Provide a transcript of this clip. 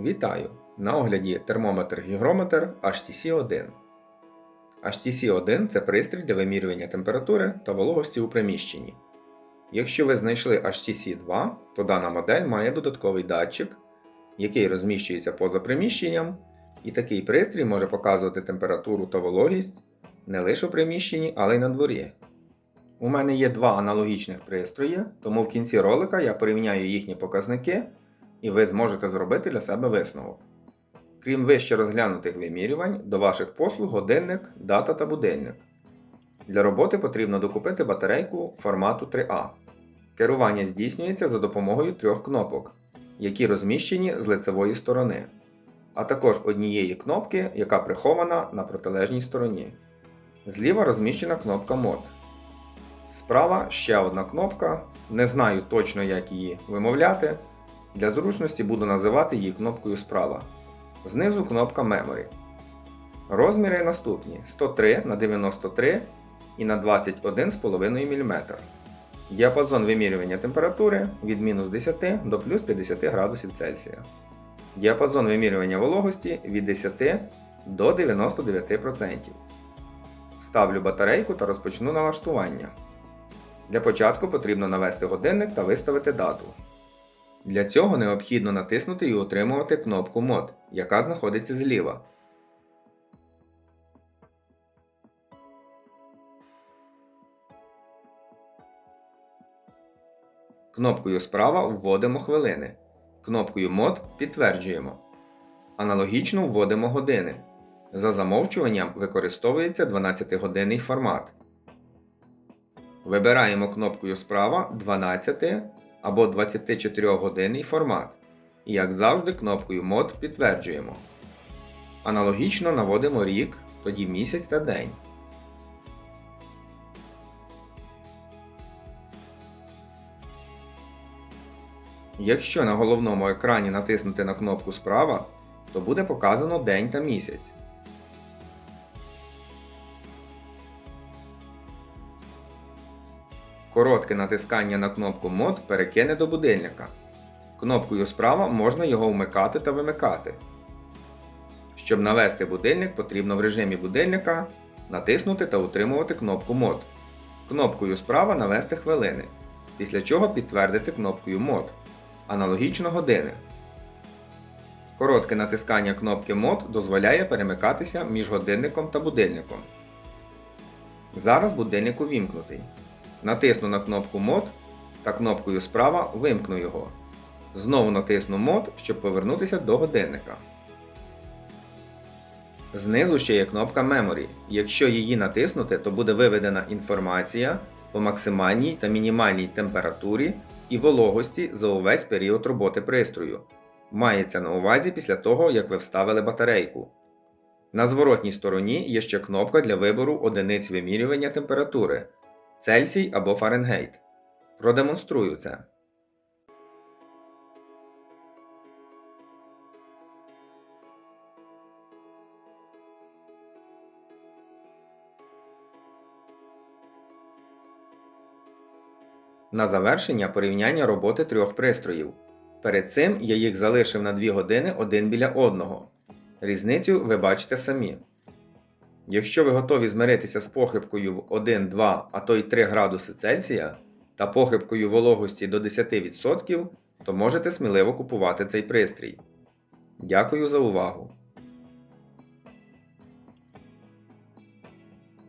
Вітаю! На огляді термометр-гігрометр HTC-1. HTC-1 це пристрій для вимірювання температури та вологості у приміщенні. Якщо ви знайшли HTC-2, то дана модель має додатковий датчик, який розміщується поза приміщенням, і такий пристрій може показувати температуру та вологість не лише у приміщенні, але й на дворі. У мене є два аналогічних пристрої, тому в кінці ролика я порівняю їхні показники і ви зможете зробити для себе висновок. Крім вище розглянутих вимірювань, до ваших послуг годинник, дата та будильник. Для роботи потрібно докупити батарейку формату 3А. Керування здійснюється за допомогою трьох кнопок, які розміщені з лицевої сторони, а також однієї кнопки, яка прихована на протилежній стороні. Зліва розміщена кнопка мод. Справа ще одна кнопка. Не знаю точно, як її вимовляти. Для зручності буду називати її кнопкою справа. Знизу кнопка Memory. Розміри наступні 103 на 93 і на 21,5 мм. Діапазон вимірювання температури від мінус 10 до плюс 50 градусів Цельсія. Діапазон вимірювання вологості від 10 до 99%. Ставлю батарейку та розпочну налаштування. Для початку потрібно навести годинник та виставити дату. Для цього необхідно натиснути і утримувати кнопку мод, яка знаходиться зліва. Кнопкою справа вводимо хвилини. Кнопкою мод підтверджуємо. Аналогічно вводимо години. За замовчуванням використовується 12-годинний формат. Вибираємо кнопкою справа 12 або 24-годинний формат. І як завжди, кнопкою мод підтверджуємо. Аналогічно наводимо рік, тоді місяць та день. Якщо на головному екрані натиснути на кнопку справа, то буде показано день та місяць. Коротке натискання на кнопку мод перекине до будильника. Кнопкою справа можна його вмикати та вимикати. Щоб навести будильник, потрібно в режимі будильника натиснути та утримувати кнопку мод. Кнопкою справа навести хвилини, після чого підтвердити кнопкою мод. Аналогічно години. Коротке натискання кнопки мод дозволяє перемикатися між годинником та будильником. Зараз будильник увімкнутий. Натисну на кнопку мод та кнопкою справа вимкну його. Знову натисну мод, щоб повернутися до годинника. Знизу ще є кнопка Memory. Якщо її натиснути, то буде виведена інформація по максимальній та мінімальній температурі і вологості за увесь період роботи пристрою. Мається на увазі після того, як ви вставили батарейку. На зворотній стороні є ще кнопка для вибору одиниць вимірювання температури Цельсій або Фаренгейт. Продемонструю це. На завершення порівняння роботи трьох пристроїв. Перед цим я їх залишив на 2 години один біля одного. Різницю ви бачите самі. Якщо ви готові змиритися з похибкою в 1, 2, а то й 3 градуси Цельсія та похибкою вологості до 10%, то можете сміливо купувати цей пристрій. Дякую за увагу!